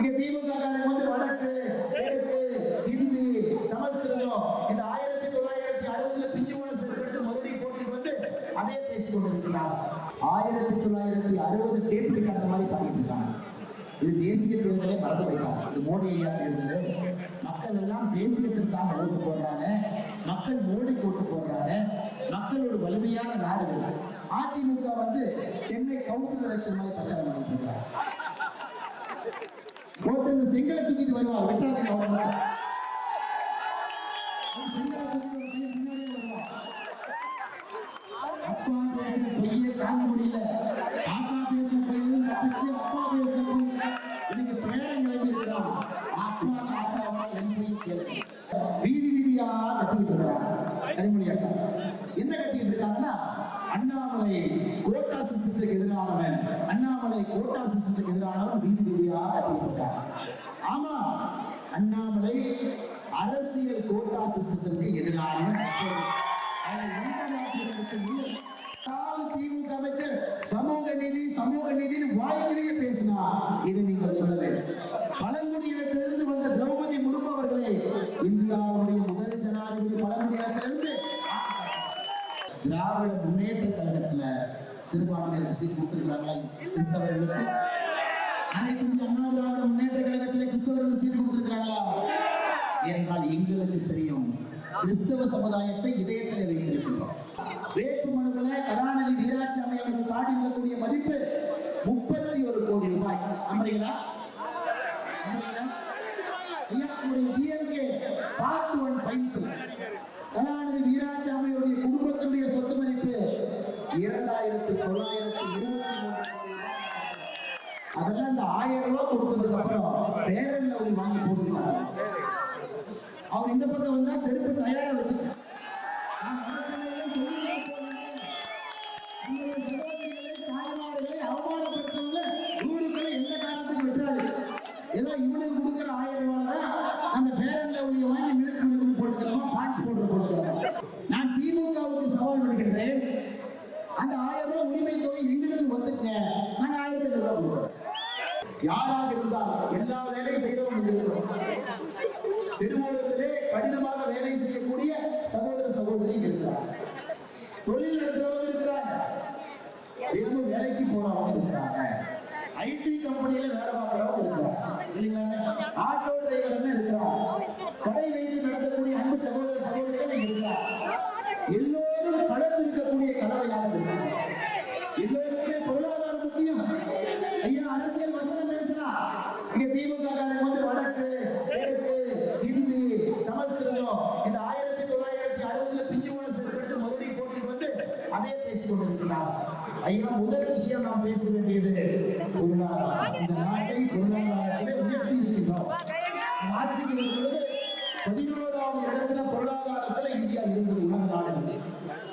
இங்க திமுக காரங்க வந்து வடக்கு தெற்கு ஹிந்தி சமஸ்கிருதம். இந்த ஆயிரத்தி தொள்ளாயிரத்தி அறுபதுல பிஞ்சு மூணு செருப்படுத்து மறுபடியும் போட்டுட்டு வந்து அதே பேசிக் கொண்டிருக்கிறார். ஆயிரத்தி தொள்ளாயிரத்தி அறுபது டேப் ரெக்கார்டர் மாதிரி பாக்கிட்டு இருக்காங்க. இது தேசிய தேர்தலை மறந்து போயிட்டோம். இது மோடி ஐயா தேர்தல். மக்கள் எல்லாம் தேசியத்திற்காக ஓட்டு போடுறாங்க. மக்கள் மோடி ஓட்டு போடுறாங்க. மக்கள் ஒரு வலிமையான நாடுகள். அதிமுக வந்து சென்னை கவுன்சில் எலெக்ஷன் மாதிரி பிரச்சாரம் பண்ணிட்டு இருக்கிறாங்க ஒருத்தர் செங்கலை தூக்கிட்டு வருவார் விட்டுறாதீங்க அவர். செங்கலை தூக்கிட்டு ஒரு பையன் முன்னாடியே வருவார். அப்பா பொய்யே தாங்க முடியல. தாத்தா பேசுற பொய்யிலும் தப்பிச்சு அப்பா பொய் இன்னைக்கு பேரன் கிளம்பி இருக்கிறான் அப்பா தாத்தாவோட என் பொய்யை கேள்வி வீதி வீதியா கத்திக்கிட்டு இருக்கிறான் கனிமொழி அக்கா என்ன கத்திக்கிட்டு இருக்காங்கன்னா அண்ணாமலை கோட்டா சிஸ்டத்துக்கு எதிரானவன். அண்ணாமலை கோட்டா எதிரானவன் வீதி வீதியா கத்திக்கிட்டு இருக்கான் ஆமா அண்ணாமலை அரசியல் கோட்டா சிஸ்டத்திற்கு எதிரான திமுக அமைச்சர் சமூக நீதி சமூக நீதினு வாய்மொழியே பேசினா இதை நீங்கள் சொல்ல வேண்டும். பழங்குடியினத்திலிருந்து வந்த திரௌபதி முர்மு அவர்களே இந்தியாவுடைய முதல் ஜனாதிபதி பழங்குடியினத்திலிருந்து திராவிட முன்னேற்ற கழகத்துல சிறுபான்மையினருக்கு சீட் கொடுத்திருக்கிறாங்களா கிறிஸ்தவர்களுக்கு. அனைத்து அண்ணா திராவிட முன்னேற்ற கழகத்திலே கிறிஸ்தவ சீட் கொடுத்திருக்கிறாங்களா என்றால் எங்களுக்கு தெரியும் கிறிஸ்தவ சமுதாயத்தை இதயத்திலே வைத்திருக்கின்றோம். வேட்பு மனுவில் கலாநிதி வீராசாமி அவர்கள் காட்டியிருக்கக்கூடிய மதிப்பு முப்பத்தி ஒரு கோடி ரூபாய். நம்புறீங்களா ஐயா உங்களுடைய DMK part one files Kalanithi வீராசாமியுடைய குடும்பத்தினுடைய சொத்து மதிப்பு இரண்டாயிரத்தி தொள்ளாயிரத்தி இருபத்தி மூன்று கோடி ரூபாய். அதெல்லாம் இந்த ஆயிரம் ரூபாய் கொடுத்ததுக்கு அப்புறம் பேரன் லவ்லி வாங்கி போட்டுக்கிட்டாங்க அவர் இந்த பக்கம் வந்தா செருப்பு தயாரா வச்சு. சகோதரிகளை தாய்மார்களை அவமானப்படுத்தவங்கள ஊருக்குள்ள எந்த காரணத்துக்கு விட்டுறாது ஏதோ இவனுக்கு கொடுக்குற ஆயிரம் ரூபாய் தான் நம்ம லவ்லியை வாங்கி மினுக்கு மினுக்குன்னு போட்டுக்கிறோமா பாட்ஸ் பவுடர் போட்டுக்கிறோமா. நான் திமுகவுக்கு சவால் விடுகின்றேன். அந்த ஆயிரம் ரூபாய் உரிமை தொகை எங்களுக்கு ஒத்துக்குங்க. நாங்க ஆயிரத்தி எட்டு ரூபாய் கொடுக்குறோம். யாராக இருந்தாலும் எல்லா வேலையும் செய்யறவங்க இருக்கிறோம். தெருவோரத்திலே கடினமாக வேலை செய்யக்கூடிய சகோதர சகோதரி இருக்கிறார். இருக்கிறாங்க தொழில் நடத்துறவங்க இருக்கிறாங்க தினமும் வேலைக்கு போறவங்க இருக்கிறாங்க. ஐடி கம்பெனியில வேலை பார்க்கறவங்க இருக்கிறாங்க இல்லைங்களா இடத்துல பொருளாதாரத்துல இந்தியா இருந்தது உலக நாடுகள்.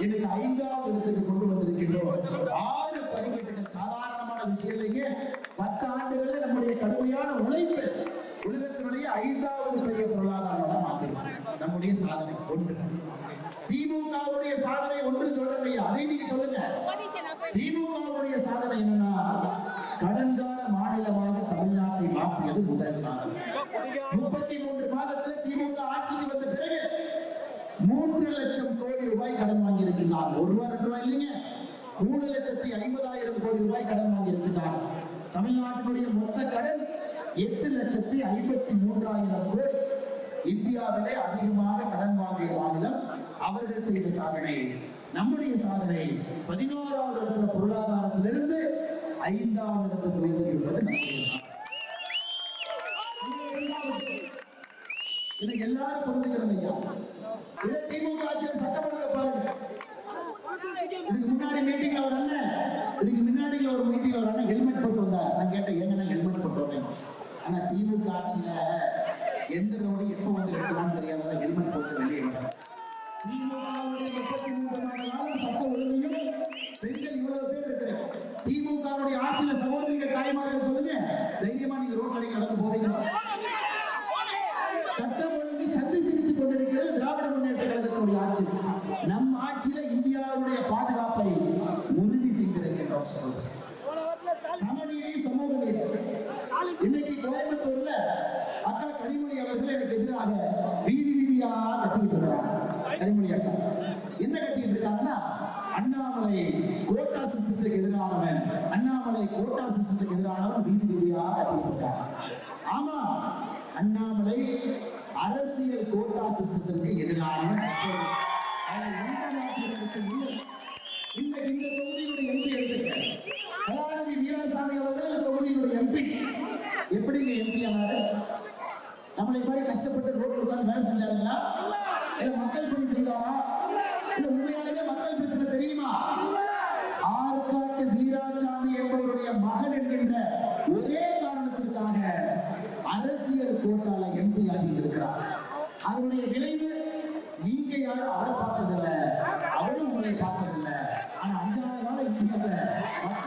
இன்னைக்கு ஐந்தாவது இடத்துக்கு கொண்டு வந்திருக்கின்றோம். ஆறு படிக்கட்டுகள் சாதாரணமான விஷயம் இல்லைங்க பத்து ஆண்டுகள்ல நம்முடைய கடுமையான உழைப்பு உலகத்தினுடைய ஐந்தாவது பெரிய பொருளாதாரமாக மாத்திருக்கோம். நம்முடைய சாதனை ஒன்று திமுகவுடைய சாதனை ஒன்று சொல்றேன் ஐயா அதை நீங்க சொல்லுங்க திமுகவுடைய சாதனை என்னன்னா கடன்கார மாநிலமாக தமிழ்நாட்டை மாற்றியது முதல் சாதனை முப்பத்தி மூன்று மாதத்தில் திமுக ஆட்சிக்கு வந்த பிறகு மூன்று லட்சம் கோடி ரூபாய் கடன் வாங்கி இருக்கின்றார் ஒரு ரூபாய் ரெண்டு ரூபாய் இல்லைங்க மூணு லட்சத்தி ஐம்பதாயிரம் கோடி ரூபாய் கடன் வாங்கி இருக்கின்றார் தமிழ்நாட்டினுடைய மொத்த கடன் எட்டு லட்சத்தி ஐம்பத்தி மூன்றாயிரம் கோடி. இந்தியாவிலே அதிகமாக கடன் வாங்கிய மாநிலம் அவர்கள் செய்த சாதனை. நம்முடைய சாதனை பதினோராவது இடத்துல பொருளாதாரத்திலிருந்து ஐந்தாவது இன்னைக்கு கோயம்புத்தூர்ல அக்கா கனிமொழி அவர்கள் எனக்கு எதிராக வீதி வீதியா கத்திக்கிட்டு இருக்கிறாங்க கனிமொழி அக்கா என்ன கத்திக்கிட்டு இருக்காங்கன்னா அண்ணாமலை கோட்டா சிஸ்டத்துக்கு எதிரானவன் அண்ணாமலை கோட்டா சிஸ்டத்துக்கு எதிரானவன் வீதி வீதியா கத்திக்கிட்டு இருக்காங்க ஆமா அண்ணாமலை அரசியல் கோட்டா சிஸ்டத்திற்கு எதிரானவன் தற்போது. எந்த மாற்று கருத்தும் இல்லை. இன்னைக்கு இந்த தொகுதியினுடைய எம்பி எடுத்துக்க கலாநிதி வீராசாமி அவர்கள் இந்த தொகுதியினுடைய எம்பி எப்படிங்க நம்மளை மாதிரி கஷ்டப்பட்டு ரோட்ல உட்கார்ந்து வேலை செஞ்சாருங்களா? இல்ல மக்கள் பணி செய்தாரா? இல்ல உண்மையாலுமே மக்கள் பிரச்சனை தெரியுமா? ஆற்காட்டு வீராசாமி என்பவருடைய மகன் என்கின்ற ஒரே காரணத்திற்காக அரசியல் கோட்டால எம்பி ஆகி இருக்கிறார் அதனுடைய விளைவு நீங்க யாரும் அவரை பார்த்ததில்லை. அவரும் உங்களை பார்த்ததில்லை. ஆனா அஞ்சாறு கால இந்தியாவில் மக்கள்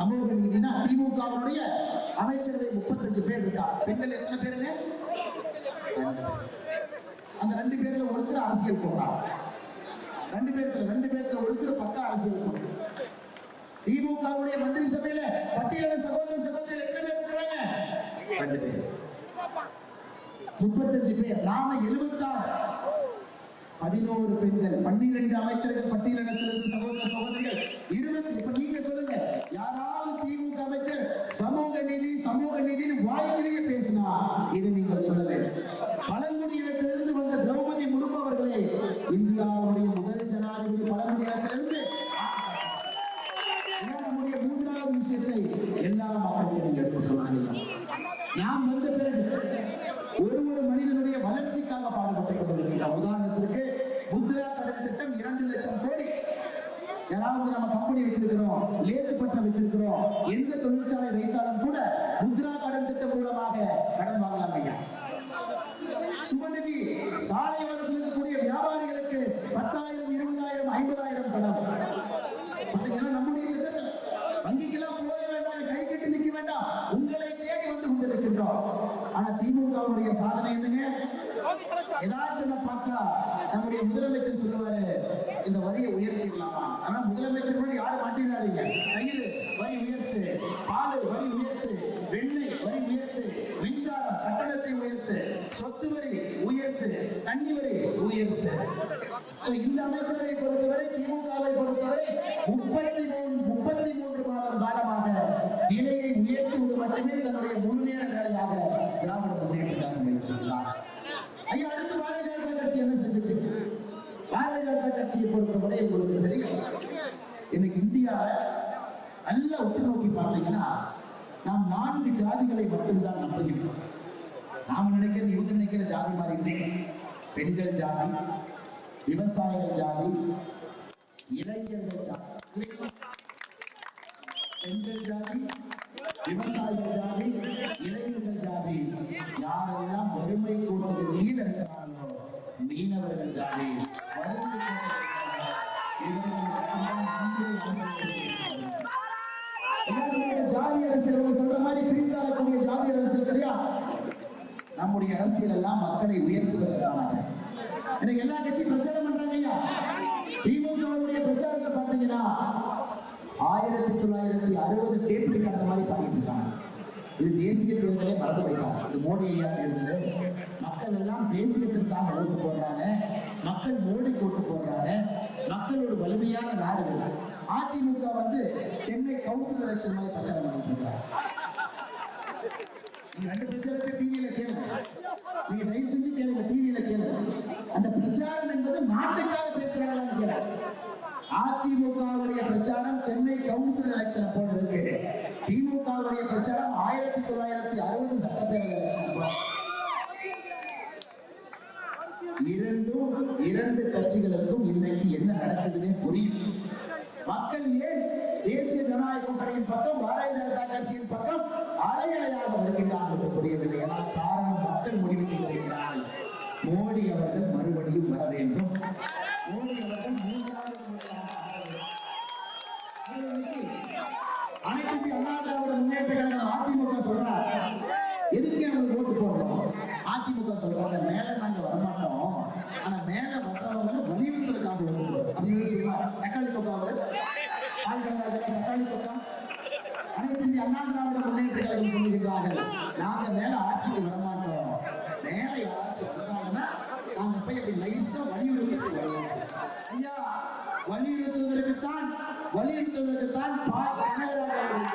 சமூக நீதினா திமுகவுடைய அமைச்சரவை முப்பத்தஞ்சு பேர் இருக்கா? பெண்கள் எத்தனை பேருங்க? அந்த ரெண்டு பேர்ல ஒருத்தர் அரசியல் போட்டா ரெண்டு பேர்ல ரெண்டு பேர்ல ஒரு பக்கா பக்க அரசியல் கோட்டா திமுகவுடைய மந்திரி சபையில பட்டியலின சகோதர சகோதரிகள் எத்தனை பேர் இருக்கிறாங்க? ரெண்டு பேர். முப்பத்தஞ்சு பேர். நாம எழுபத்தாறு. பதினோரு பெண்கள் பன்னிரண்டு அமைச்சர்கள் பட்டியலிடத்திலிருந்து சகோதர சகோதரிகள். இருபத்தி இப்ப நீங்க சொல்லுங்க யாராவது திமுக அமைச்சர் சமூக நீதி சமூக நீதினு வாய்ப்பிலேயே பேசினா இதை நீங்கள் சொல்ல வேண்டும். பழங்குடியினத்திலிருந்து வந்த திரௌபதி முர்மு அவர்களே இந்தியாவுடைய முதல் ஜனாதிபதி பழங்குடியினத்திலிருந்து ஏன் நம்முடைய மூன்றாவது விஷயத்தை எல்லா மக்களுக்கும் நீங்க எடுத்து சொல்லுங்க நம்ம கம்பெனி வச்சிருக்கிறோம் லேட்டு பட்டம் வச்சிருக்கிறோம். எந்த தொழிற்சாலை வைத்தாலும் கூட முத்ரா கடன் திட்டம் மூலமாக கடன் வாங்கலாம் ஐயா. சுபநிதி சாலை ஓரத்தில் இருக்கக்கூடிய வியாபாரிகளுக்கு பத்தாயிரம் இருபதாயிரம் ஐம்பதாயிரம் கடன். இதெல்லாம் நம்முடைய வங்கிக்கெல்லாம் போக வேண்டாம் கை கட்டி நிக்க வேண்டாம். உங்களை தேடி வந்து கொண்டிருக்கின்றோம். ஆனா திமுகவுடைய சாதனை என்னங்க? ஏதாச்சும் பார்த்தா நம்முடைய முதலமைச்சர் சொல்லுவாரு இந்த வரியை உயர்த்திடலாமா ஆனா முதலமைச்சர் முன்னாடி யாரும் மாட்டிடாதீங்க தயிர் வரி உயர்த்து பால் வரி உயர்த்து வெண்ணெய் வரி உயர்த்து மின்சாரம் கட்டணத்தை உயர்த்து சொத்து வரி உயர்த்து தண்ணி வரி உயர்த்து So, இந்த அமைச்சரவை பொறுத்தவரை திமுகவை பொறுத்தவரை முப்பத்தி மூணு முப்பத்தி மூன்று மாதம் காலமாக விலையை உயர்த்துவது மட்டுமே தன்னுடைய முழு நேர வேலையாக திராவிட முன்னேற்ற கழகம் வைத்திருக்கிறார். ஐயா அடுத்து பாரதிய ஜனதா கட்சி என்ன செஞ்சுச்சு? பாரதிய ஜனதா கட்சியை பொறுத்தவரை உங்களுக்கு தெரியும் இன்னைக்கு இந்தியால நல்லா உற்று நோக்கி பார்த்தீங்கன்னா நாம் நான்கு ஜாதிகளை மட்டும்தான் நம்புகிறோம் நாம நினைக்கிறது இவங்க நினைக்கிற ஜாதி மாதிரி இல்லை. பெண்கள் ஜாதி விவசாயிகள் ஜாதி இளைஞர்கள் ஜாதி பெண்கள் ஜாதி விவசாயிகள் ஜாதி இளைஞர்கள் ஜாதி யாரெல்லாம் வறுமை கோட்டுக்கு கீழ் இருக்கிறார்களோ மீனவர்கள் ஜாதி வறுமை ஜாதி அரசியல் இவங்க சொல்ற மாதிரி பிரித்தாளக்கூடிய ஜாதி அரசியல் கிடையாது. நம்முடைய அரசியல் எல்லாம் மக்களை உயர்த்துவதற்கான அரசியல். எனக்கு எல்லா கட்சியும் பிரச்சாரம் பண்றாங்க ஐயா திமுகவுடைய பிரச்சாரத்தை பார்த்தீங்கன்னா ஆயிரத்தி தொள்ளாயிரத்தி அறுபது டேப் ரெக்கார்டர் மாதிரி பாடிட்டு இருக்காங்க இது தேசிய தேர்தலே மறந்து போயிட்டாங்க இது மோடி ஐயா தேர்தல் மக்கள் எல்லாம் தேசியத்திற்காக ஓட்டு போடுறாங்க. மக்கள் மோடி ஓட்டு போடுறாங்க. மக்கள் ஒரு வலிமையான நாடு அதிமுக வந்து சென்னை கவுன்சில் எலெக்ஷன் மாதிரி பிரச்சாரம் பண்ணிட்டு இருக்காங்க நீங்க ரெண்டு பிரச்சாரத்தை டிவியில கேளுங்க. நீங்க தயவு செஞ்சு கேளுங்க டிவியில கேளுங்க. அந்த பிரச்சாரம் என்பது நாட்டுக்காக பேசுறாங்களான்னு கேளுங்க. அதிமுகவுடைய பிரச்சாரம் சென்னை கவுன்சில் எலெக்ஷன் போல இருக்கு. திமுகவுடைய பிரச்சாரம் ஆயிரத்தி தொள்ளாயிரத்தி அறுபது சட்டப்பேரவை எலெக்ஷன் இரண்டும் இரண்டு கட்சிகளுக்கும் இன்னைக்கு என்ன நடக்குதுன்னே புரியும். மக்கள் ஏன் தேசிய ஜனநாயக கூட்டணியின் பக்கம் பாரதிய ஜனதா கட்சியின் பக்கம் அலையலையாக வருகின்றார்கள் என்று புரியவில்லை. ஆனால் காரணம் மக்கள் முடிவு செய்திருக்கிறார்கள். மோடி அவர்கள் மறுபடியும் வர வேண்டும் மோடி அவர்கள் மூன்றாவது முறையாக வர வேண்டும். அது இன்னைக்கு அனைத்து இந்திய அண்ணா திராவிட முன்னேற்ற கழகம் அதிமுக சொல்றாங்க எதுக்கு அவங்களுக்கு ஓட்டு போடணும் அதிமுக சொல்றாங்க மேல நாங்க வரமாட்டோம் ஆனா மேல வர்றவங்களை வலியுறுத்தலுக்காக ஓட்டு போடுறோம் அப்படின்னு சொல்லுவாங்க தக்காளி தொக்கா அவர் பால்கடராஜன் தக்காளி தொக்கா அனைத்து இந்திய அண்ணா திராவிட முன்னேற்ற கழகம் சொல்லுகிறார்கள் நாங்க மேல ஆட்சிக்கு வரமாட்டோம். மேல யாராச்சும் வந்தாங்கன்னா நாங்க போய் அப்படி நைஸா வலியுறுத்தி வருவோம். ஐயா வலியுறுத்துவதற்குத்தான் வலியுறுத்துவதற்குத்தான் பால் கனகராஜ் அவர்கள்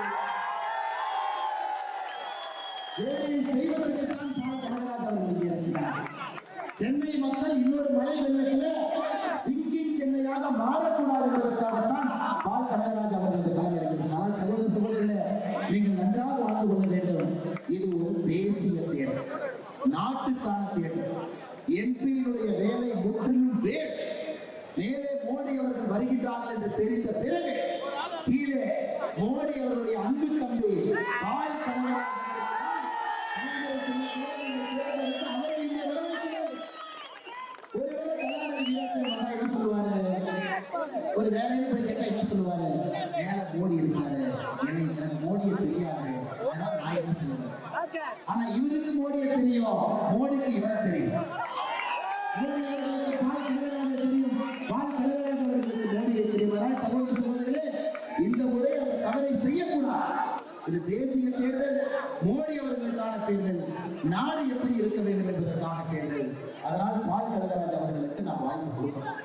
வேலையை செய்வதற்குத்தான் பால் கனகராஜ் அவர்கள் இங்கே இருக்கிறார். சென்னை மக்கள் இன்னொரு மழை வெள்ளத்திலே சிங்கி சென்னையாக மாறக்கூடாது என்பதற்காகத்தான் பால் கனகராஜ் அவர்கள் இந்த களம் இருக்கிறார் சகோதர சகோதரிகளே நீங்கள் நன்றாக உணர்ந்து கொள்ள வேண்டும் இது ஒரு தேசிய தேர்தல் நாட்டுக்கான தேர்தல் எம்பியினுடைய வேலை முற்றிலும் வேறு மேலே மோடி அவர்கள் வருகின்றார்கள் என்று தெரிந்த பிறகு கீழே மோடி அவர்களுடைய அன்பு தம்பி பால் ஒரு வேலைன்னு போய் கேட்டா என்ன சொல்லுவாரு? மேல மோடி இருக்காரு. என்னை எனக்கு மோடியை தெரியாது. அதனால நான் என்ன செய்வேன் ஆனா இவருக்கு மோடியை தெரியும். மோடிக்கு இது தேசிய தேர்தல் மோடி அவர்களுக்கான தேர்தல் நாடு எப்படி இருக்க வேண்டும் என்பதற்கான தேர்தல். அதனால் பால் கடகராஜ் அவர்களுக்கு நாம் வாய்ப்பு கொடுக்கணும்.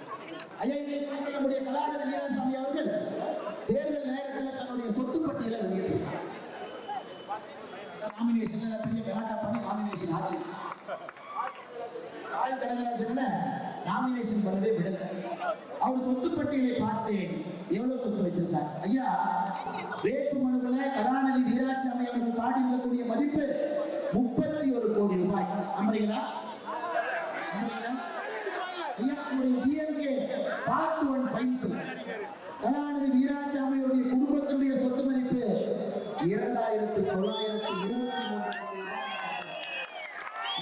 ஐயா நம்முடைய கலாநிதி வீரசாமி அவர்கள் தேர்தல் நேரத்தில் தன்னுடைய சொத்து பட்டியலை வெளியிட்டிருக்கார் நாமினேஷன்ல பெரிய கலாட்டா பண்ணி நாமினேஷன் ஆச்சு. பால் கடகராஜன் நாமினேஷன் பண்ணவே விடல. அவர் சொத்து பட்டியலை பார்த்தேன் எவ்வளவு சொத்து வச்சிருந்தார்? ஐயா வேட்பு மனுவில் கலாநிதி வீராசாமி அவர்கள் காட்டியிருக்கக்கூடிய மதிப்பு முப்பத்தி ஒரு கோடி ரூபாய். நம்புறீங்களா ஐயா நம்முடைய DMK part one files Kalanithi வீராசாமியுடைய குடும்பத்தினுடைய சொத்து மதிப்பு இரண்டாயிரத்தி தொள்ளாயிரத்தி இருபத்தி மூன்று கோடி ரூபாய்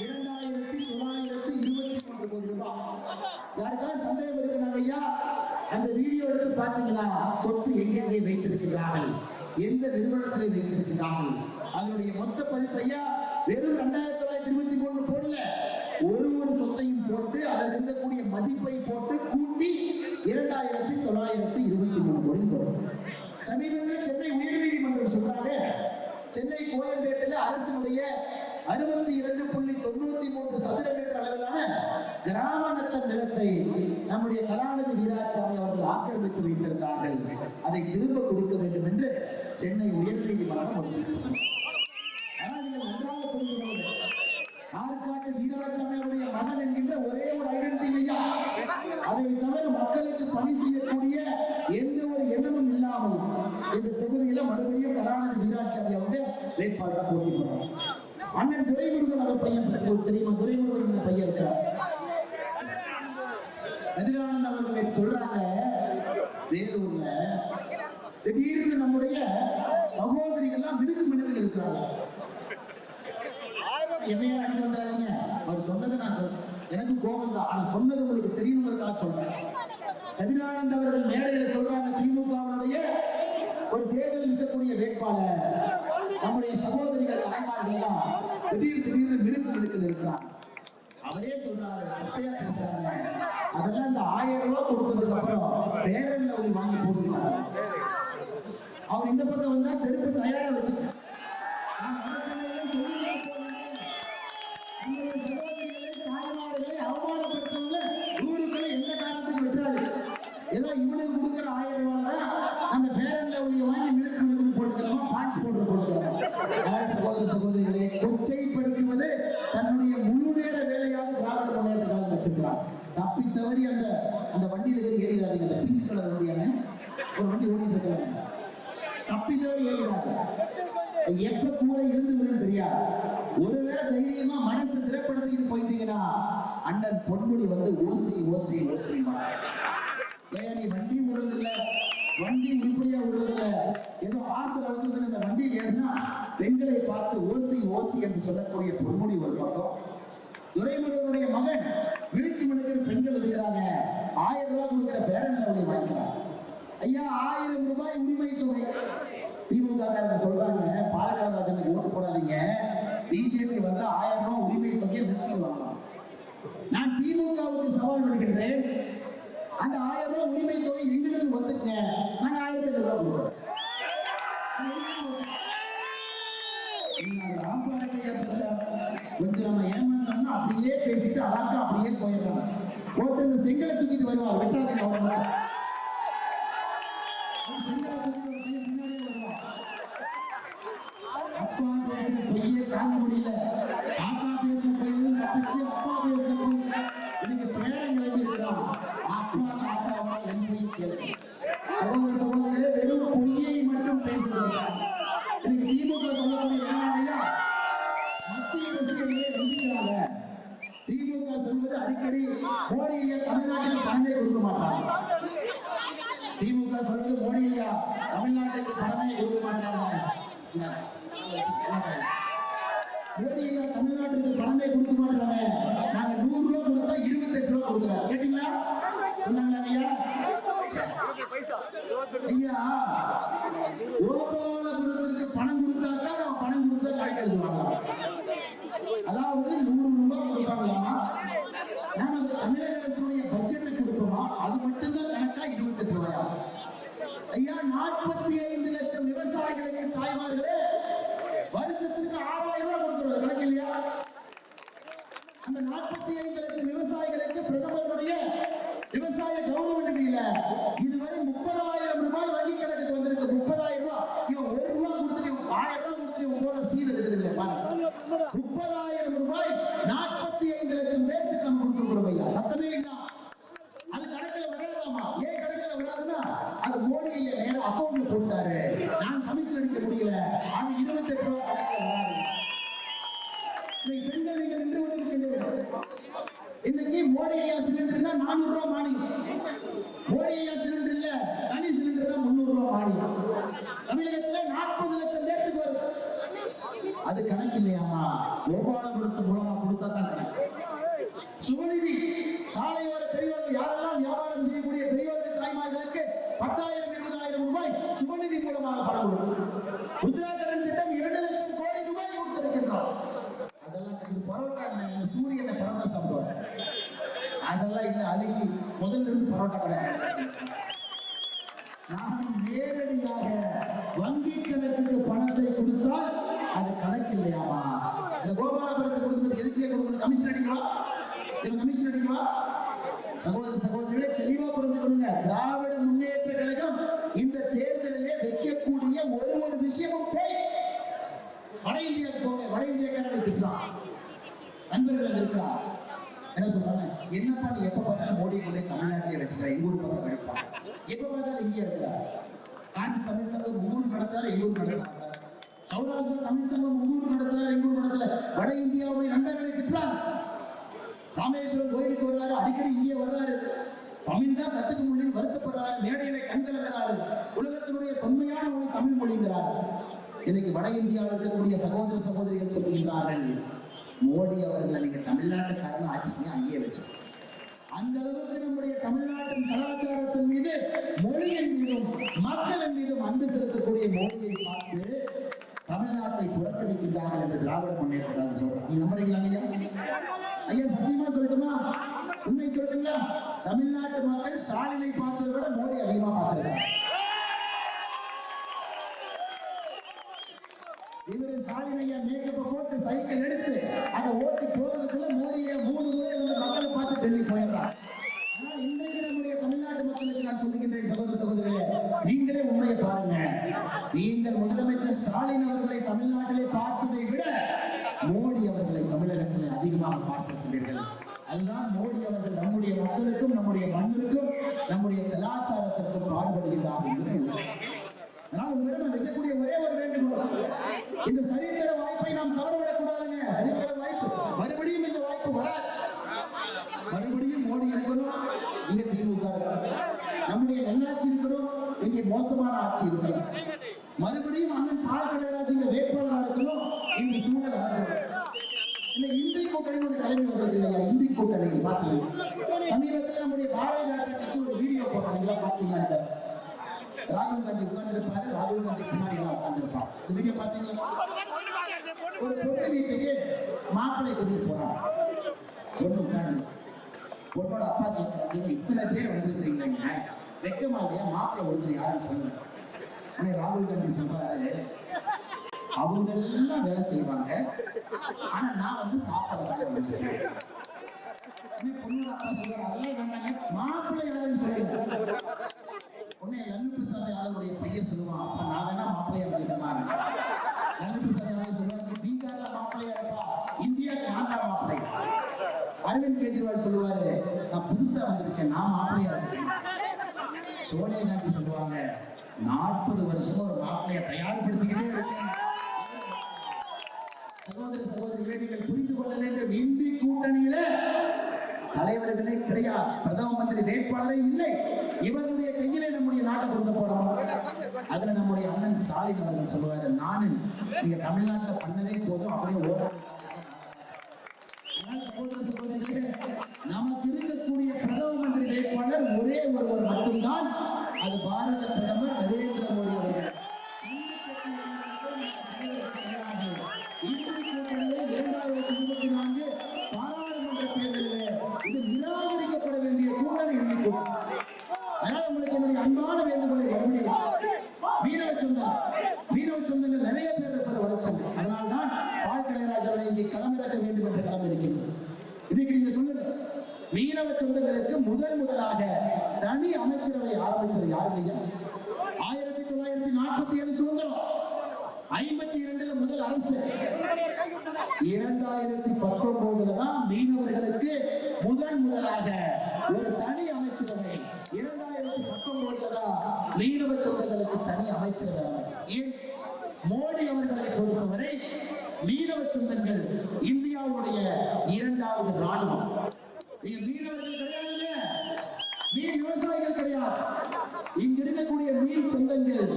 இரண்டாயிரத்தி தொள்ளாயிரத்தி இருபத்தி மூன்று கோடி ரூபாய் யாருக்காவது சந்தேகம் இருக்குனாங்க ஐயா அந்த வீடியோ எடுத்து பார்த்தீங்கன்னா சொத்து எங்கெங்கே வைத்திருக்கிறார்கள் எந்த நிறுவனத்திலே வைத்திருக்கிறார்கள் அதனுடைய மொத்த பதிப்பு ஐயா வெறும் ரெண்டாயிரத்தி தொள்ளாயிரத்தி இருபத்தி மூணு போடல ஒரு ஒரு சொத்தையும் போட்டு அதற்கு இருக்கக்கூடிய மதிப்பை போட்டு கூட்டி இரண்டாயிரத்தி தொள்ளாயிரத்தி இருபத்தி மூணு கோடி போடும் சமீபத்தில் சென்னை உயர்நீதிமன்றம் சொல்றாங்க சென்னை கோயம்பேட்டில் அரசினுடைய அறுபத்தி இரண்டு புள்ளி தொண்ணூத்தி மூன்று சதுர மீட்டர் அளவிலான கிராம நத்தம் நிலத்தை நம்முடைய கலாநிதி வீராசாமி அவர்கள் ஆக்கிரமித்து வைத்திருந்தார்கள். அதை திரும்ப கொடுக்க வேண்டும் என்று சென்னை உயர்நீதிமன்றம் ஒரு ஆனால் நீங்கள் நன்றாக புரிந்து ஆற்காட்டு வீராசாமி மகன் என்கின்ற ஒரே ஒரு ஐடென்டிட்டி ஐயா அதை தவிர மக்களுக்கு பணி செய்யக்கூடிய எந்த ஒரு எண்ணமும் இல்லாமல் இந்த தொகுதியில மறுபடியும் கலாநிதி வீராசாமி வந்து வேட்பாளராக போட்டி போடுறாங்க அண்ணன் துரைமுருகன் அவர் பையன் தெரியுமா? துரைமுருகன் என்ற பையன் இருக்கிறார். எதிரானவர்களை அவர்களை சொல்றாங்க வேலூர்ல திடீர்னு நம்முடைய சகோதரிகள்லாம் மினுக்கு மினுக்கு இருக்கிறாங்க. என்னையா அடிக்க வந்துடாதீங்க. அவர் சொன்னதை நான் சொல்றேன் எனக்கு கோபம் தான் ஆனா சொன்னது உங்களுக்கு தெரியணுங்கிறதுக்காக சொல்றேன். கதிரானந்த் அவர்கள் மேடையில் சொல்றாங்க திமுகவினுடைய ஒரு தேர்தல் நிற்கக்கூடிய வேட்பாளர். நம்முடைய சகோதரிகள் தாய்மார்கள்லாம் திடீர் திடீர்னு மினுக்கு மினுக்கில் இருக்கிறாங்க. அவரே சொல்றாரு பச்சையா பேசுறாங்க. அதெல்லாம் இந்த ஆயிரம் ரூபாய் கொடுத்ததுக்கு அப்புறம் பேரன் லவ்லி வாங்கி போட்டுருக்காங்க அவர் இந்த பக்கம் வந்தா செருப்பு தயாரா வச்சு நான் நடக்கிறதெல்லாம் சகோதரிகளை தாய்மார்களை அவமானப்படுத்தவங்கள ஊருக்குள்ள எந்த காரணத்துக்கு விட்டுறாது ஏதோ இவனுக்கு கொடுக்குற ஆயிரம் ரூபாய் தான் நம்ம பேரன் லவ்லியை வாங்கி மினுக்கு மினுக்குன்னு போட்டுக்கிறோமா? பான்ஸ் பவுடர் போட்டுக்கிறோமா? அதாவது சகோதர சகோதரிகளே கொச்சைப்படுத்துவது தன்னுடைய முழு நேர வேலையாக திராவிட முன்னேற்ற கழகம் வச்சிருக்கிறார் தப்பி தவறி அந்த அந்த வண்டியில் ஏறி ஏறிடாதீங்க. அந்த பிங்க் கலர் வண்டியான ஒரு வண்டி ஓடிட்டு இருக்கிறாங்க தப்பி தவறி ஏறிடாது எப்ப கூட இருந்து விடும் தெரியாது. ஒருவேளை தைரியமா மனசு திரைப்படத்துக்கு போயிட்டீங்கன்னா அண்ணன் பொன்முடி வந்து ஓசி ஓசி ஓசிமா ஏன் நீ வண்டி விடுறதில்ல வண்டி உருப்படியா விடுறதில்ல ஏதோ ஆசை வந்து இந்த வண்டியில் ஏறினா பெண்களை பார்த்து ஓசி ஓசி என்று சொல்லக்கூடிய பொன்முடி ஒரு பக்கம். துரைமுருகனுடைய மகன் விழுக்கு மினுக்கிற பெண்கள் இருக்கிறாங்க. ஆயிரம் ரூபாய் கொடுக்கிற பேரன் அப்படி வாங்கிக்கிறான். ஐயா ஆயிரம் ரூபாய் உரிமை தொகை. திமுக காரங்க சொல்றாங்க பாலக்கடராஜனுக்கு ஓட்டு போடாதீங்க. பிஜேபி வந்து ஆயிரம் ரூபாய் உரிமை தொகையை நிறுத்திடுவாங்க நான் திமுகவுக்கு சவால் விடுகின்றேன். அந்த ஆயிரம் ரூபாய் உரிமை தொகை எங்களுக்கு ஒத்துக்குங்க. நாங்க ஆயிரத்தி எட்டு ரூபாய் கொடுக்குறோம். பிடிச்சா, கொஞ்சம் நம்ம ஏமாந்தோம்னா அப்படியே பேசிட்டு அழகா அப்படியே போயிடுறாங்க ஒருத்தர் செங்கலை தூக்கிட்டு வருவார். வெட்டாதீங்க அவர் மட்டும். மோடி ஐயா தமிழ்நாட்டுக்கு பணமே கொடுக்க மாட்டாங்க நாங்க நூறு ரூபா கொடுத்தா இருபத்தெட்டு ரூபா கொடுக்குறோம். கேட்டீங்களா? சொன்னாங்களா ஐயா? ஐயா கோபாலபுரத்திற்கு பணம் கொடுத்தா தான் நம்ம பணம் கொடுத்தா கடைக்கு எழுதுவாங்க அதாவது நூறு ரூபாய் கொடுப்பாங்களாமா நாம தமிழக அரசினுடைய பட்ஜெட்டை கொடுப்போமா? அது மட்டும்தான் கணக்கா இருபத்தெட்டு ரூபாயா? ஐயா நாற்பத்தி ஐந்து லட்சம் விவசாயிகளுக்கு தாய்மார்களே வருஷத்திற்கு ஆறாயிரம் ரூபாய் கொடுக்கிறது கணக்கு இல்லையா அந்த நாற்பத்தி ஐந்து லட்சம் விவசாயிகளுக்கு பிரதமருடைய விவசாய கௌரவ நிதியில இதுவரை முப்பதாயிரம் ரூபாய் வங்கி கணக்குக்கு வந்திருக்கு. முப்பதாயிரம் ரூபாய் இவன் ஒரு ரூபாய் கொடுத்துட்டு இவன் ஆயிரம் ரூபாய் கொடுத்துட்டு இவன் போற சீல் இருக்குது பாருங்க. முப்பதாயிரம் ரூபாய் நாற்பத்தி ஐந்து லட்சம் பேருக்கு நம்ம கொடுத்துருக்கிறோம் ஐயா. சத்தமே இல்ல. அது கணக்குல வராதாமா? ஏன் கணக்குல வராதுன்னா அது மோடி ஐயா நேரம் அக்கௌண்ட்ல போட்டாரு. நான் கமிஷன் அடிக்க முடியல. அது இருபத்தெட்டு ரூபாய் கணக்குல வராது இன்னைக்கு பெண்கள் நீங்கள் நின்று கொண்டிருக்கின்றீர்கள் இன்னைக்கு மோடி ஐயா சிலிண்டர்னா நானூறு ரூபாய் மானி மோடி ஐயா சிலிண்டர் இல்ல தனி சிலிண்டர் தான் முந்நூறு ரூபாய் மானி தமிழகத்துல நாற்பது லட்சம் பேருக்கு வருது அது கணக்கு இல்லையாமா கோபாலபுரத்து மூலமா கொடுத்தா தான் கணக்கு சுகநிதி சாலையோர பெரியவர்கள் யாரெல்லாம் வியாபாரம் செய்யக்கூடிய பெரியவர்கள் தாய்மார்களுக்கு பத்தாயிரம் இருபதாயிரம் ரூபாய் சுகநிதி மூலமாக பணம் கொடுக்கும் உத்தராகண்ட் திட்டம் இரண்டு லட்சம் கோடி ரூபாய் கொடுத்திருக்கின்றோம் அதெல்லாம் இது பரோட்டா இல்லை என்ன பரோட்டா சாப்பிடுவாங்க அதெல்லாம் இல்லை அழுகி முதல்ல இருந்து பரோட்டா கடை நாம் நேரடியாக வங்கி கணக்குக்கு பணத்தை கொடுத்தால் அது கணக்கு இல்லையாமா? இந்த கோபாலபுரத்தை கொடுக்கும்போது எதுக்குள்ளே கொடுக்கணும்? கமிஷன் அடிக்கலாம் இவன் கமிஷன் அடிக்கலாம் சகோதர சகோதரிகளை தெளிவா புரிஞ்சுக்கணுங்க. திராவிட முன்னேற்ற கழகம் இந்த தேர்தலிலே வைக்கக்கூடிய ஒரு ஒரு விஷயமும் போய் வட இந்தியாவுக்கு போங்க. வட இந்தியாக்காரங்களை திட்டுறான். நண்பர்கள் அங்க இருக்கிறான் என்ன சொல்றாங்க? என்னப்பா நீ எப்ப பார்த்தாலும் மோடியை கொண்டே தமிழ்நாட்டிலே வச்சுக்கிற எங்க ஊர் பக்கம் படிப்பான் எப்ப பார்த்தாலும் இங்கே இருக்கிறார். காசி தமிழ் சங்கம் உங்க ஊர் நடத்துறாரு எங்க ஊர் நடத்த சௌராஷ்டிரா தமிழ் சங்கம் உங்கூர் நடத்துறாரு எங்க ஊர் நடத்தல. வட இந்தியாவுடைய நண்பர்களை திட்டுறாங்க. ராமேஸ்வரம் கோயிலுக்கு வர்றாரு அடிக்கடி இங்கே வர்றாரு. தமிழ் தான் கத்துக்க முடியலன்னு வருத்தப்படுறாரு. மேடையில கண்கலங்கிறாரு உலகத்தினுடைய தொன்மையான மொழி தமிழ் மொழிங்கிறார். இன்னைக்கு வட இந்தியாவில் இருக்கக்கூடிய சகோதர சகோதரிகள் சொல்லுகின்றார்கள். மோடி அவர்களை நீங்க தமிழ்நாட்டுக்காரன் ஆக்கிட்டீங்க அங்கேயே வச்சு அந்த அளவுக்கு நம்முடைய தமிழ்நாட்டின் கலாச்சாரத்தின் மீது மொழியின் மீதும் மக்களின் மீதும் அன்பு செலுத்தக்கூடிய மோடியை பார்த்து தமிழ்நாட்டை புறக்கணிக்கின்றார்கள் என்று திராவிட முன்னேற்ற கழகம் சொல்றாங்க. நீங்க நம்புறீங்களா ஐயா? ஐயா சத்தியமா சொல்லட்டுமா? உண்மை சொல்லட்டுங்களா? தமிழ்நாட்டு மக்கள் ஸ்டாலினை பார்த்ததை விட மோடி அதிகமா பார்த்திருக்காங்க. ஸ்டாலின் ஐயா மேக்கப்பை போட்டு சைக்கிள் எடுத்து அதை ஓட்டி போறதுக்குள்ள மோடியை மூணு முறை வந்து மக்களை பார்த்து டெல்லி போயிடுறான். ஆனால் இன்றைக்கு நம்முடைய தமிழ்நாட்டு மக்களுக்கு நான் சொல்லுகின்றேன் சகோதர சகோதரிகளே நீங்களே உண்மையை பாருங்க. நீங்கள் முதலமைச்சர் ஸ்டாலின் அவர்களை தமிழ்நாட்டிலே பார்த்ததை விட மோடி அவர்களை தமிழகத்திலே அதிகமாக பார்த்திருக்கிறீர்கள் அதுதான் மோடி அவர்கள் நம்முடைய மக்களுக்கும் நம்முடைய மண்ணிற்கும் நம்முடைய கலாச்சாரத்திற்கும் பாடுபடுகின்றார் என்று அதனால் உங்களிடம் வைக்கக்கூடிய ஒரே ஒரு வேண்டுகோள். இந்த சரித்திர வாய்ப்பை நாம் தவறவிடக் கூடாதுங்க சரித்திர வாய்ப்பு. மறுபடியும் இந்த வாய்ப்பு வராது மறுபடியும் மோடி இருக்கணும் இங்க திமுக இருக்கணும் நம்முடைய நல்லாட்சி இருக்கணும் இங்கே மோசமான ஆட்சி இருக்கணும் மறுபடியும் அண்ணன் பால் கடைராஜ் இங்க வேட்பாளராக இருக்கணும் இன்று சூழல் அமைஞ்சிடும் இந்த இந்தி கூட்டணி ஒன்று கிளம்பி வந்திருக்கு ஐயா இந்தி கூட்டணி பார்த்தீங்க சமீபத்தில் நம்முடைய பாரதிய ஜனதா கட்சி ஒரு வீடியோ போட்டாங்க பார்த்தீங்கன்னு தெரியல. ராகுல் காந்தி உட்கார்ந்திருப்பாரு ராகுல் காந்தி பின்னாடி எல்லாம் உட்கார்ந்திருப்பான் இந்த வீடியோ பார்த்தீங்களா ஒரு பொண்ணு வீட்டுக்கு மாப்பிள்ளை கூட்டிட்டு போறான் பொண்ணு உட்கார்ந்து பொண்ணோட அப்பா கேட்கறாங்க நீங்க இத்தனை பேர் வந்திருக்கிறீங்களேங்க வெக்கமா இல்லையா ஒருத்தர் யாருன்னு சொல்லுங்க. உடனே ராகுல் காந்தி சொல்றாரு. அவங்க எல்லாம் வேலை செய்வாங்க. ஆனா நான் வந்து சாப்பிடறதுக்காக வந்திருக்கேன். உடனே பொண்ணோட அப்பா சொல்றாரு. அதெல்லாம் வேண்டாங்க. மாப்பிள்ளை யாருன்னு சொல்லுங்க. உடனே லல்லு பிரசாத் யாதவுடைய பையன் சொல்லுவான் அப்ப நான் வேணா மாப்பிள்ளையா இருந்துருக்கேன் லல்லு பிரசாத் யாதவ் சொல்லுவார் நீ பீகார்ல மாப்பிள்ளையா இருப்பா. இந்தியாவுக்கு நான் மாப்பிள்ளை. அரவிந்த் கெஜ்ரிவால் சொல்லுவாரு நான் புதுசா வந்திருக்கேன் நான் மாப்பிள்ளையா இருக்கேன். சோனியா காந்தி சொல்லுவாங்க நாற்பது வருஷமா ஒரு மாப்பிளைய தயார்படுத்திக்கிட்டே இருக்கேன். சகோதர சகோதரிகளை நீங்கள் புரிந்து கொள்ள வேண்டும். இந்தி கூட்டணியில தலைவர்களே கிடையாது. பிரதம மந்திரி வேட்பாளரே இல்லை. இவர்களுடைய கையிலே நம்முடைய நாட்டை கொடுக்க போறோம் அதுல நம்முடைய அண்ணன் ஸ்டாலின் அவர்கள் சொல்லுவாரு நானு நீங்க தமிழ்நாட்டுல பண்ணதே போதும் அப்படியே ஓரம் நமக்கு இருக்கக்கூடிய பிரதம மந்திரி வேட்பாளர் ஒரே ஒருவர் அது பாரத பிரதமர் நரேந்திர மோடி அவர்கள் இந்திய கூட்டணியை இரண்டாயிரத்தி இருபத்தி நான்கு பாராளுமன்ற தேர்தலிலே இது நிராகரிக்கப்பட வேண்டிய கூட்டணி இந்திய கூட்டணி அதனால உங்களுக்கு என்னுடைய அன்பான வேண்டுகோளை மறுபடியும் மீனவ சொந்தம் மீனவ சொந்தங்கள் நிறைய பேர் இருப்பது வடச்சல் அதனால்தான் பால் கலைராஜனை இங்கே களமிறக்க வேண்டும் என்று களம் இருக்கின்றது இன்னைக்கு நீங்க சொல்லுங்க மீனவ சொந்தங்களுக்கு முதன் முதலாக தனி அமைச்சரவை ஆரம்பிச்சது யாருங்க ஐயா ஆயிரத்தி தொள்ளாயிரத்தி நாற்பத்தி ஏழு சுதந்திரம் ஐம்பத்தி இரண்டுல முதல் அரசு இரண்டாயிரத்தி பத்தொன்பதுல தான் மீனவர்களுக்கு முதன் முதலாக ஒரு தனி அமைச்சரவை இரண்டாயிரத்தி பத்தொன்பதுல தான் மீனவ சொந்தங்களுக்கு தனி அமைச்சரவை ஏன்? மோடி அவர்களை பொறுத்தவரை மீனவ சொந்தங்கள் இந்தியாவுடைய இரண்டாவது ராணுவம் நீங்க மீனவர்கள் கிடையாதுங்க. மீன் விவசாயிகள் கிடையாது. இங்க இருக்கக்கூடிய மீன் சொந்தங்கள்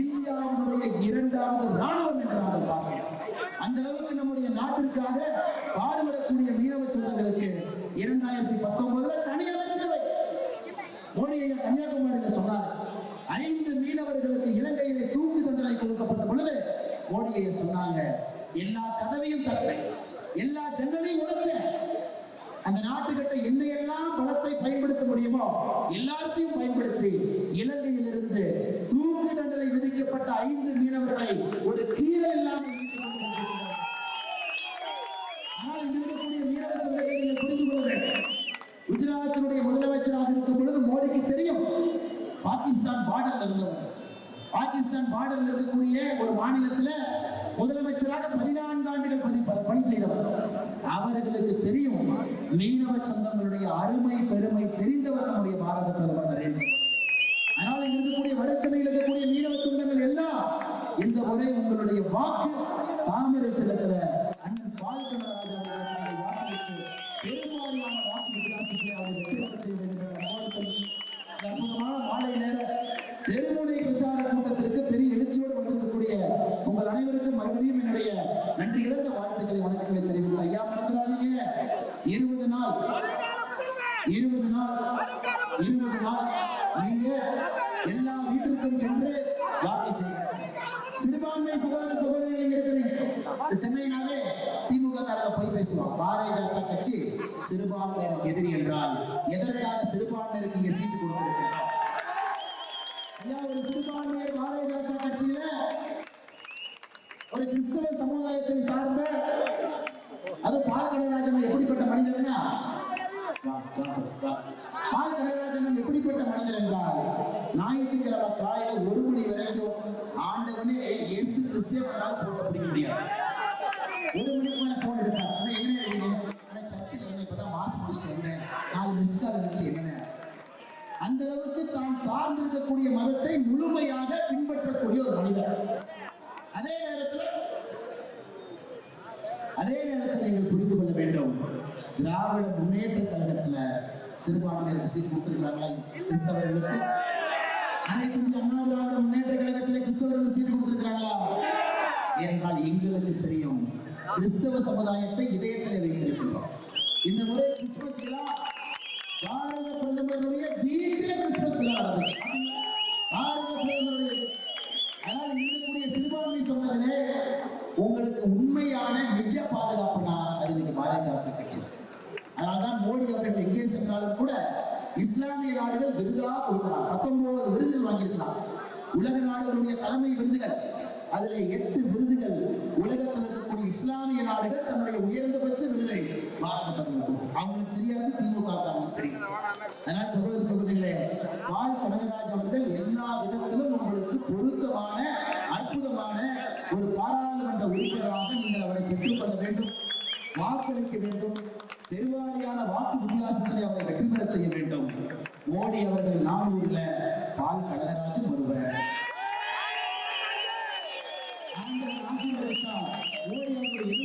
இந்தியாவினுடைய இரண்டாவது ராணுவம் என்று நாங்கள் பார்க்கிறோம் அந்த அளவுக்கு நம்முடைய நாட்டிற்காக பாடுபடக்கூடிய மீனவ சொந்தங்களுக்கு இரண்டாயிரத்தி பத்தொன்பதுல தனி அமைச்சரவை மோடி ஐயா கன்னியாகுமரியில சொன்னார் ஐந்து மீனவர்களுக்கு இலங்கையிலே தூக்கு தண்டனை கொடுக்கப்பட்ட பொழுது மோடியை சொன்னாங்க எல்லா கதவையும் தட்டுறேன். எல்லா ஜன்னலையும் உடைச்சேன். அந்த நாட்டுக்கிட்ட என்னையெல்லாம் பலத்தை பயன்படுத்த முடியுமோ எல்லாத்தையும் பயன்படுத்தி பாகிஸ்தான் இருக்கக்கூடிய ஒரு மாநிலத்தில் முதலமைச்சராக பதினான்கு ஆண்டுகள் பணி பணி செய்தவர். அவர்களுக்கு தெரியும் மீனவ சந்தங்களுடைய அருமை பெருமை தெரிந்தவர் நம்முடைய பாரத பிரதமர் நரேந்திர மோடி. அதனால இங்க இருக்கக்கூடிய வடச்சென்னையில் இருக்கக்கூடிய மீனவ சொந்தங்கள் எல்லாம் இந்த முறை உங்களுடைய வாக்கு தாமே மறுபடியும் என்னுடைய நன்றி இழந்த வாழ்த்துக்களை வணக்கங்களை தெரிவித்த ஐயா மறந்துடாதீங்க. இருபது நாள் இருபது நாள் இருபது நாள் நீங்க சார்ந்திருக்கக்கூடிய மதத்தை முழுமையாக பின்பற்றக்கூடிய ஒரு மனிதர். அதே நேரத்தில் அதே நேரத்தில் நீங்கள் புரிந்து கொள்ள வேண்டும். திராவிட முன்னேற்ற கழகத்துல சிறுபான்மையினருக்கு சீட் கொடுத்திருக்கிறாங்களா கிறிஸ்தவர்களுக்கு? அனைத்து இந்திய அண்ணா திராவிட முன்னேற்ற கழகத்திலே கிறிஸ்தவர்கள் சீட் கொடுத்திருக்கிறாங்களா என்றால் எங்களுக்கு தெரியும். கிறிஸ்தவ சமுதாயத்தை இதயத்திலே வைத்திருக்கின்றோம். இந்த முறை கிறிஸ்துமஸ் விழா வீட்டிலே கிறிஸ்துமஸ் அதனால் இருக்கக்கூடிய சிறுபான்மை உங்களுக்கு உண்மையான நிஜ பாதுகாப்புனா அது பாரதிய ஜனதா கட்சி அதனால்தான் மோடி அவர்கள் எங்கே சென்றாலும் கூட இஸ்லாமிய நாடுகள் விருதா கொடுக்கிறான் பத்தொன்பது விருதுகள் வாங்கியிருக்கிறான் உலக நாடுகளுடைய தலைமை விருதுகள் அதிலே எட்டு விருதுகள் உலகத்தில் இருக்கக்கூடிய இஸ்லாமிய நாடுகள் தன்னுடைய உயர்ந்தபட்ச விருதை பாரத பிரதமர் அவங்களுக்கு தெரியாது திமுக தெரியும் அதனால் சகோதர சகோதரி வாக்களிக்க வேண்டும். பெருவாரியான வாக்கு வித்தியாசத்திலே அவரை வெற்றி பெற செய்ய வேண்டும். மோடி அவர்கள் நானூறுல பால் கனகராஜும் வருவார். மோடி அவர்கள்